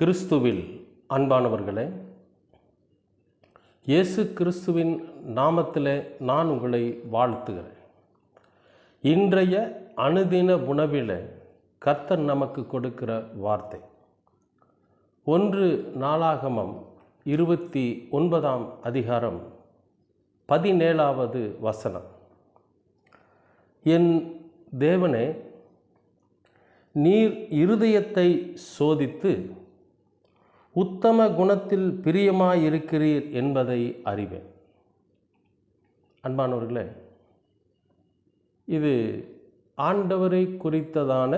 கிறிஸ்துவில் அன்பானவர்களே இயேசு கிறிஸ்துவின் நாமத்திலே நான் உங்களை வாழ்த்துகிறேன். இன்றைய அனுதின உணவில் கர்த்தர் நமக்கு கொடுக்கிற வார்த்தை. ஒன்று நாளாகமம் இருபத்தி ஒன்பதாம் அதிகாரம் பதினேழாவது வசனம். என் தேவனே நீர் இருதயத்தை சோதித்து உத்தம குணத்தில் பிரியமாயிருக்கிறீர் என்பதை அறிவேன். அன்பானவர்களே இது ஆண்டவரை குறித்ததான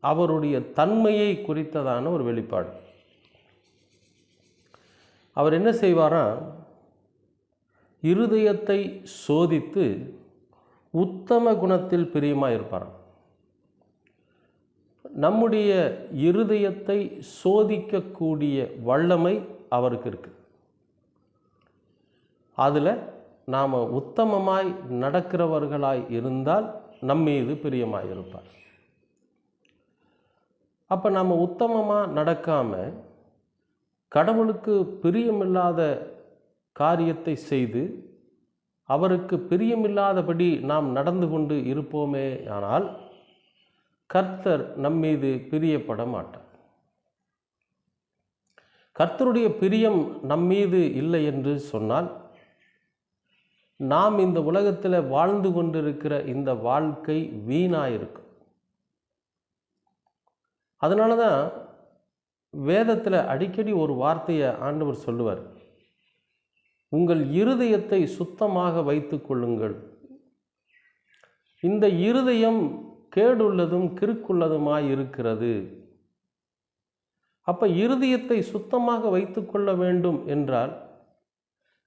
அவருடைய தன்மையை குறித்ததான ஒரு வெளிப்பாடு. அவர் என்ன செய்வாராம் இருதயத்தை சோதித்து உத்தம குணத்தில் பிரியமாக இருப்பாராம் நம்முடைய இருதயத்தை சோதிக்கக்கூடிய வல்லமை அவருக்கு இருக்குது அதில் நாம் உத்தமமாய் நடக்கிறவர்களாய் இருந்தால் நம்மீது பிரியமாக இருப்பார். அப்போ நம்ம உத்தமமாக நடக்காமல் கடவுளுக்கு பிரியமில்லாத காரியத்தை செய்து அவருக்கு பிரியமில்லாதபடி நாம் நடந்து கொண்டு இருப்போமே ஆனால் கர்த்தர் நம்மீது பிரியப்பட மாட்டார் கர்த்தருடைய பிரியம் நம்மீது இல்லை என்று சொன்னால் நாம் இந்த உலகத்தில் வாழ்ந்து கொண்டிருக்கிற இந்த வாழ்க்கை வீணாயிருக்கும். அதனால தான் வேதத்தில் அடிக்கடி ஒரு வார்த்தையை ஆண்டவர் சொல்லுவார். உங்கள் இருதயத்தை சுத்தமாக வைத்து கொள்ளுங்கள். இந்த இருதயம் கேடுள்ளதும் கிறுக்குள்ளதுமாய் இருக்கிறது. அப்போ இருதயத்தை சுத்தமாக வைத்து கொள்ள வேண்டும் என்றால்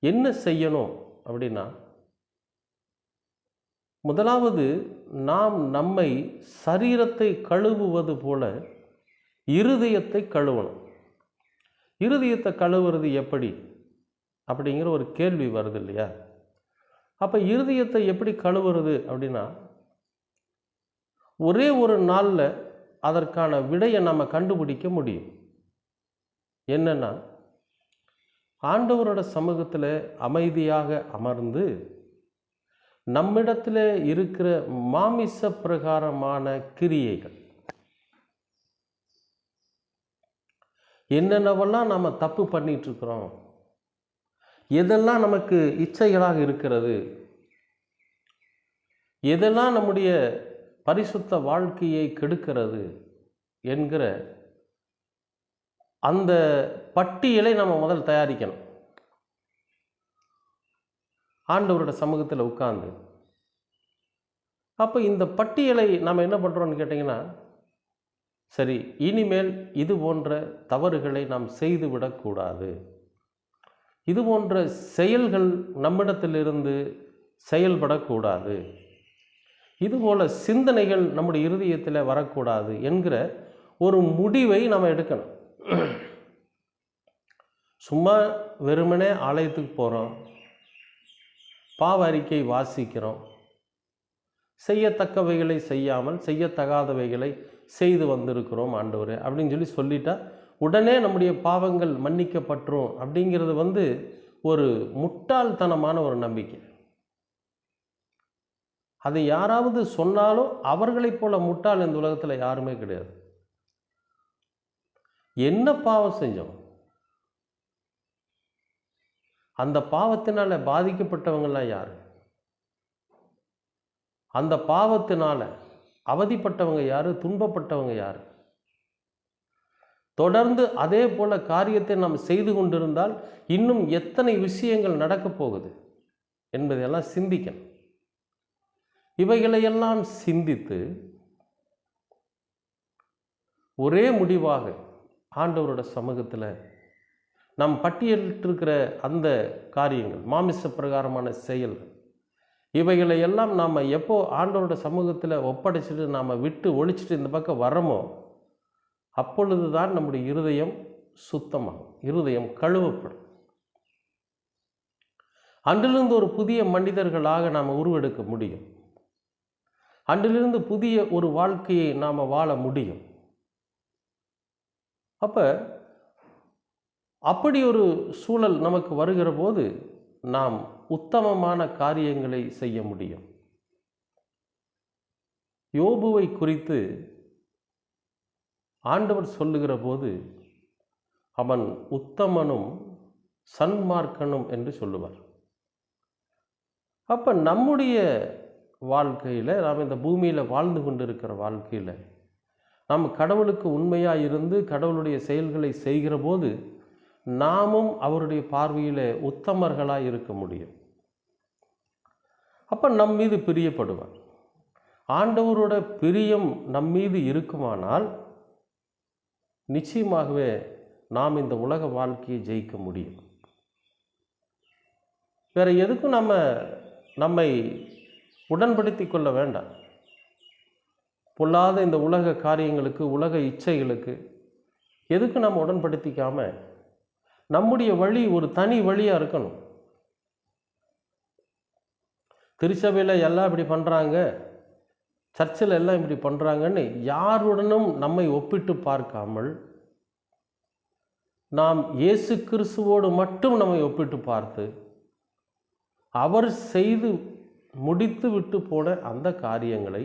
என்ன செய்யணும் அப்படின்னா முதலாவது நாம் நம்மை சரீரத்தை கழுவுவது போல இருதயத்தை கழுவணும். இருதயத்தை கழுவுறது எப்படி அப்படிங்கிற ஒரு கேள்வி வருது இல்லையா? அப்போ இருதயத்தை எப்படி கழுவுறது அப்படின்னா ஒரே ஒரு நாளில் அதற்கான விடையை நம்ம கண்டுபிடிக்க முடியும். என்னென்னா ஆண்டவரோட சமூகத்தில் அமைதியாக அமர்ந்து நம்மிடத்தில் இருக்கிற மாமிச பிரகாரமான கிரியைகள் என்னென்னவெல்லாம் நம்ம தப்பு பண்ணிகிட்ருக்குறோம் எதெல்லாம் நமக்கு இச்சைகளாக இருக்கிறது எதெல்லாம் நம்முடைய பரிசுத்த வாழ்க்கையை கெடுக்கிறது என்கிற அந்த பட்டியலை நம்ம முதல் தயாரிக்கணும். ஆண்டவரோட சமூகத்தில் உட்கார்ந்து. அப்போ இந்த பட்டியலை நம்ம என்ன பண்ணுறோன்னு கேட்டிங்கன்னா சரி இனிமேல் இது போன்ற தவறுகளை நாம் செய்து விடக்கூடாது. இது போன்ற செயல்கள் நம்மிடத்திலிருந்து செயல்படக்கூடாது. இதுபோல் சிந்தனைகள் நம்முடைய இருதயத்தில் வரக்கூடாது என்கிற ஒரு முடிவை நம்ம எடுக்கணும். சும்மா வெறுமனே ஆலயத்துக்கு போகிறோம் பாவ அறிக்கை வாசிக்கிறோம். செய்யத்தக்கவைகளை செய்யாமல் செய்யத்தகாதவைகளை செய்து வந்திருக்கிறோம் ஆண்டவர் அப்படின்னு சொல்லி சொல்லிட்டா உடனே நம்முடைய பாவங்கள் மன்னிக்கப்பட்டுரும் அப்படிங்கிறது வந்து ஒரு முட்டாள்தனமான ஒரு நம்பிக்கை. அதை யாராவது சொன்னாலும் அவர்களைப் போல முட்டாள் இந்த உலகத்தில் யாருமே கிடையாது. என்ன பாவம் செஞ்சோம்? அந்த பாவத்தினால் பாதிக்கப்பட்டவங்களாம் யார்? அந்த பாவத்தினால் அவதிப்பட்டவங்க யார்? துன்பப்பட்டவங்க யார்? தொடர்ந்து அதே போல காரியத்தை நாம் செய்து கொண்டிருந்தால் இன்னும் எத்தனை விஷயங்கள் நடக்கப் போகுது என்பதையெல்லாம் சிந்திக்கணும். இவைகளையெல்லாம் சிந்தித்து ஒரே முடிவாக ஆண்டவரோட சமூகத்தில் நாம் பட்டியலிட்டிருக்கிற அந்த காரியங்கள் மாமிச பிரகாரமான செயல் இவைகளை எல்லாம் நாம் எப்போ ஆண்டவரோட சமூகத்தில் ஒப்படைச்சிட்டு நாம் விட்டு ஒழிச்சிட்டு இந்த பக்கம் வரமோ அப்பொழுது தான் நம்முடைய இருதயம் சுத்தமாகும் இருதயம் கழுவப்படும். அன்றிலிருந்து ஒரு புதிய மனிதர்களாக நாம் உருவெடுக்க முடியும். அன்றிலிருந்து புதிய ஒரு வாழ்க்கையை நாம் வாழ முடியும். அப்போ அப்படி ஒரு சூழல் நமக்கு வருகிற போது நாம் உத்தமமான காரியங்களை செய்ய முடியும். யோபுவை குறித்து ஆண்டவர் சொல்லுகிற போது அவன் உத்தமனும் சன்மார்க்கனும் என்று சொல்லுவார். அப்போ நம்முடைய வாழ்க்கையில் நாம் இந்த பூமியில் வாழ்ந்து கொண்டிருக்கிற வாழ்க்கையில் நாம் கடவுளுக்கு உண்மையாக இருந்து கடவுளுடைய செயல்களை செய்கிற போது நாமும் அவருடைய பார்வையில் உத்தமர்களாக இருக்க முடியும். அப்போ நம் மீது பிரியப்படுவார். ஆண்டவரோட பிரியம் நம் மீது இருக்குமானால் நிச்சயமாகவே நாம் இந்த உலக வாழ்க்கையை ஜெயிக்க முடியும். வேறு எதுக்கும் நம்ம நம்மை உடன்படுத்தி கொள்ள வேண்டாம். பொல்லாத இந்த உலக காரியங்களுக்கு உலக இச்சைகளுக்கு எதுக்கு நம்ம உடன்படுத்திக்காம? நம்முடைய வழி ஒரு தனி வழியாக இருக்கணும். திருச்சபையில் எல்லாம் இப்படி பண்ணுறாங்க சர்ச்சில் எல்லாம் இப்படி பண்ணுறாங்கன்னு யாருடனும் நம்மை ஒப்பிட்டு பார்க்காமல் நாம் இயேசு கிறிஸ்துவோடு மட்டும் நம்மை ஒப்பிட்டு பார்த்து அவர் செய்து முடித்து விட்டு போன அந்த காரியங்களை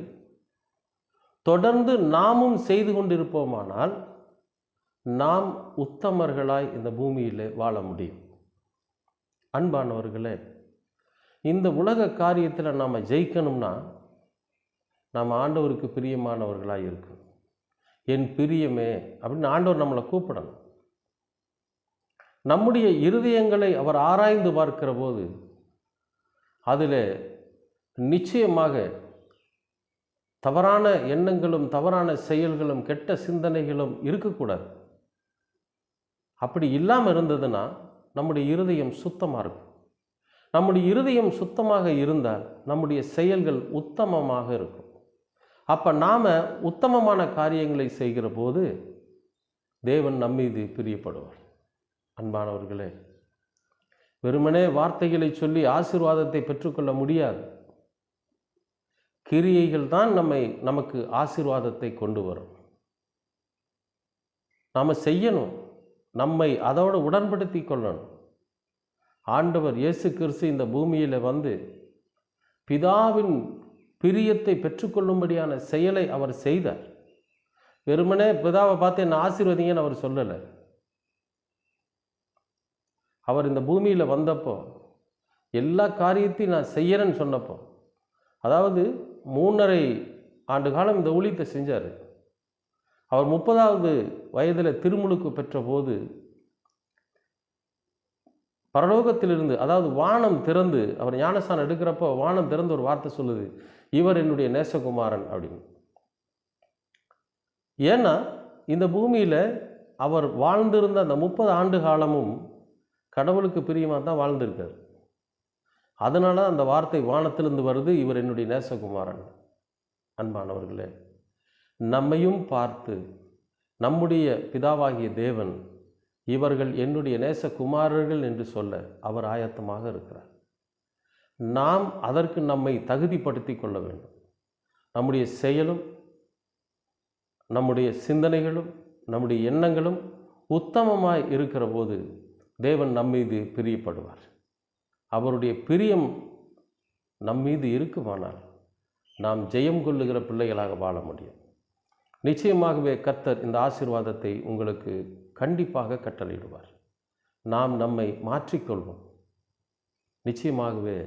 தொடர்ந்து நாமும் செய்து கொண்டிருப்போமானால் நாம் உத்தமர்களாய் இந்த பூமியில் வாழ முடியும். அன்பானவர்களே இந்த உலக காரியத்தில் நாம் ஜெயிக்கணும்னா நாம் ஆண்டவருக்கு பிரியமானவர்களாக இருக்கும் என் பிரியமே அப்படின்னு ஆண்டவர் நம்மளை கூப்பிடணும். நம்முடைய இருதயங்களை அவர் ஆராய்ந்து பார்க்கிற போது அதில் நிச்சயமாக தவறான எண்ணங்களும் தவறான செயல்களும் கெட்ட சிந்தனைகளும் இருக்கக்கூடாது. அப்படி இல்லாமல் இருந்ததுன்னா நம்முடைய இருதயம் சுத்தமாக இருக்கும். நம்முடைய இருதயம் சுத்தமாக இருந்தால் நம்முடைய செயல்கள் உத்தமமாக இருக்கும். அப்போ நாம் உத்தமமான காரியங்களை செய்கிற போது தேவன் நம்மீது பிரியப்படுவார். அன்பானவர்களே வெறுமனே வார்த்தைகளை சொல்லி ஆசீர்வாதத்தை பெற்றுக்கொள்ள முடியாது. கிரியைகள் தான் நம்மை நமக்கு ஆசீர்வாதத்தை கொண்டு வரும். நாம் செய்யணும். நம்மை அதோடு உடன்படுத்தி கொள்ளணும். ஆண்டவர் இயேசு கிறிஸ்து இந்த பூமியில் வந்து பிதாவின் பிரியத்தை பெற்றுக்கொள்ளும்படியான செயலை அவர் செய்தார். வெறுமனே பிதாவை பார்த்து என்ன ஆசீர்வதிங்கன்னு அவர் சொல்லலை. அவர் இந்த பூமியில் வந்தப்போ எல்லா காரியத்தையும் நான் செய்கிறேன்னு சொன்னப்போ அதாவது மூணரை ஆண்டு காலம் இந்த ஊழியத்தை செஞ்சார். அவர் முப்பதாவது வயதில் திருமுழுக்கு பெற்றபோது பரலோகத்திலிருந்து அதாவது வானம் திறந்து அவர் ஞானஸ்தானம் எடுக்கிறப்போ வானம் திறந்து ஒரு வார்த்தை சொல்லுது இவர் என்னுடைய நேசகுமாரன் அப்படின்னு. ஏன்னா இந்த பூமியில் அவர் வாழ்ந்திருந்த அந்த முப்பது ஆண்டு காலமும் கடவுளுக்கு பிரியமாக தான் வாழ்ந்திருக்கார். அதனால் அந்த வார்த்தை வானத்திலிருந்து வருது. இவர் என்னுடைய நேசகுமாரன். அன்பானவர்களே நம்மையும் பார்த்து நம்முடைய பிதாவாகிய தேவன் இவர்கள் என்னுடைய நேசகுமாரர்கள் என்று சொல்ல அவர் ஆயத்தமாக இருக்கிறார். நாம் அதற்கு நம்மை தகுதிப்படுத்தி கொள்ள வேண்டும். நம்முடைய செயலும் நம்முடைய சிந்தனைகளும் நம்முடைய எண்ணங்களும் உத்தமமாய் இருக்கிற போது தேவன் நம்மீது பிரியப்படுவார். அவருடைய பிரியம் நம்மீது இருக்குமானால் நாம் ஜெயம் கொள்ளுகிற பிள்ளைகளாக வாழ முடியும். நிச்சயமாகவே கர்த்தர் இந்த ஆசீர்வாதத்தை உங்களுக்கு கண்டிப்பாக கட்டளையிடுவார். நாம் நம்மை மாற்றிக்கொள்வோம். நிச்சயமாகவே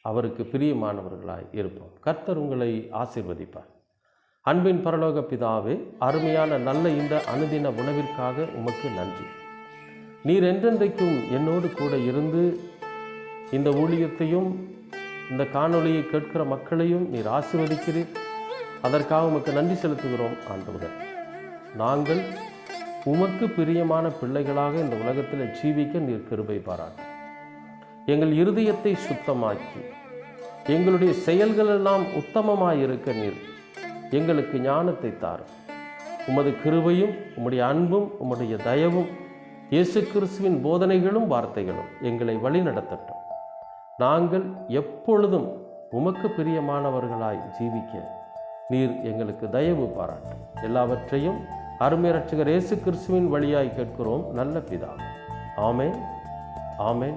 அவருக்கு பிரியமானவர்களாய் இருப்போம். கர்த்தர் உங்களை ஆசிர்வதிப்பார். அன்பின் பரலோக பிதாவே அருமையான நல்ல இந்த அனுதின உணவிற்காக உமக்கு நன்றி. நீர் என்றென்றைக்கும் என்னோடு கூட இருந்து இந்த ஊழியத்தையும் இந்த காணொளியை கேட்கிற மக்களையும் நீர் ஆசிர்வதிக்கிறீர். அதற்காக உமக்கு நன்றி செலுத்துகிறோம் ஆண்டவரே. நாங்கள் உமக்கு பிரியமான பிள்ளைகளாக இந்த உலகத்தில் ஜீவிக்க நீர் கிருபை பாராட்டு. எங்கள் இருதயத்தை சுத்தமாக்கி எங்களுடைய செயல்களெல்லாம் உத்தமமாயிருக்க நீர் எங்களுக்கு ஞானத்தை தாரும் உமது கிருபையும் உம்முடைய அன்பும் உம்முடைய தயவும் இயேசு கிறிஸ்துவின் போதனைகளும் வார்த்தைகளும் எங்களை வழிநடத்தட்டும். நாங்கள் எப்பொழுதும் உமக்கு பிரியமானவர்களாய் ஜீவிக்க நீர் எங்களுக்கு தயவு பாராட்டும் எல்லாவற்றையும் அருமை ரட்சகர் இயேசு கிறிஸ்துவின் வழியாய் கேட்கிறோம். நல்ல பிதா ஆமேன். ஆமேன்.